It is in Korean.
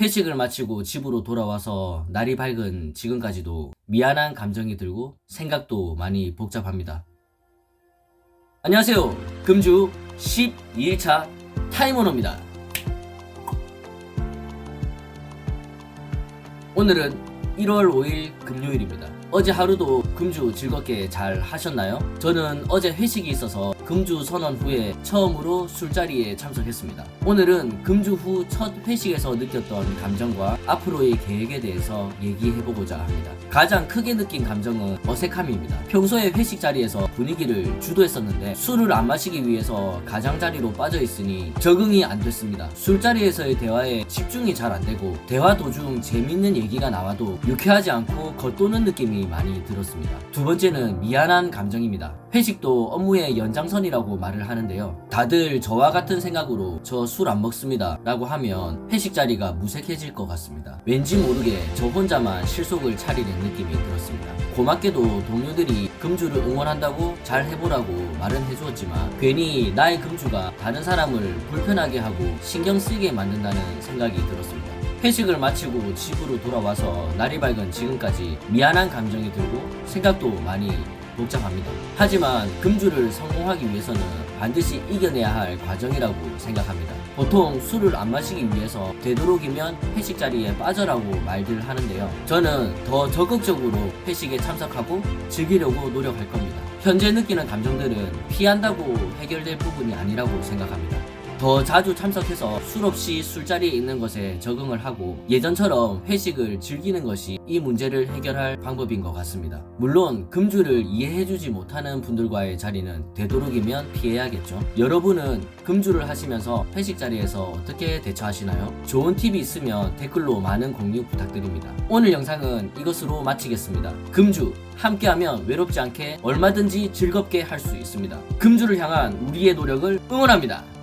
회식을 마치고 집으로 돌아와서 날이 밝은 지금까지도 미안한 감정이 들고 생각도 많이 복잡합니다. 안녕하세요. 금주 12일차 타임오너입니다. 오늘은 1월 5일 금요일입니다. 어제 하루도 금주 즐겁게 잘 하셨나요? 저는 어제 회식이 있어서 금주 선언 후에 처음으로 술자리에 참석했습니다. 오늘은 금주 후 첫 회식에서 느꼈던 감정과 앞으로의 계획에 대해서 얘기해보고자 합니다. 가장 크게 느낀 감정은 어색함입니다. 평소에 회식 자리에서 분위기를 주도했었는데 술을 안 마시기 위해서 가장자리로 빠져 있으니 적응이 안 됐습니다. 술자리에서의 대화에 집중이 잘 안 되고 대화 도중 재밌는 얘기가 나와도 유쾌하지 않고 겉도는 느낌 이 많이 들었습니다. 두 번째는 미안한 감정입니다. 회식도 업무의 연장선이라고 말을 하는데요. 다들 저와 같은 생각으로 저 술 안 먹습니다 라고 하면 회식 자리가 무색해질 것 같습니다. 왠지 모르게 저 혼자만 실속을 차리는 느낌이 들었습니다. 고맙게도 동료들이 금주를 응원한다고 잘 해보라고 말은 해주었지만 괜히 나의 금주가 다른 사람을 불편하게 하고 신경 쓰게 만든다는 생각이 들었습니다. 회식을 마치고 집으로 돌아와서 날이 밝은 지금까지 미안한 감정이 들고 생각도 많이 복잡합니다. 하지만 금주를 성공하기 위해서는 반드시 이겨내야 할 과정이라고 생각합니다. 보통 술을 안 마시기 위해서 되도록이면 회식 자리에 빠져라고 말들 하는데요. 저는 더 적극적으로 회식에 참석하고 즐기려고 노력할 겁니다. 현재 느끼는 감정들은 피한다고 해결될 부분이 아니라고 생각합니다. 더 자주 참석해서 술 없이 술자리에 있는 것에 적응을 하고 예전처럼 회식을 즐기는 것이 이 문제를 해결할 방법인 것 같습니다. 물론 금주를 이해해주지 못하는 분들과의 자리는 되도록이면 피해야겠죠. 여러분은 금주를 하시면서 회식 자리에서 어떻게 대처하시나요? 좋은 팁이 있으면 댓글로 많은 공유 부탁드립니다. 오늘 영상은 이것으로 마치겠습니다. 금주 함께하면 외롭지 않게 얼마든지 즐겁게 할 수 있습니다. 금주를 향한 우리의 노력을 응원합니다.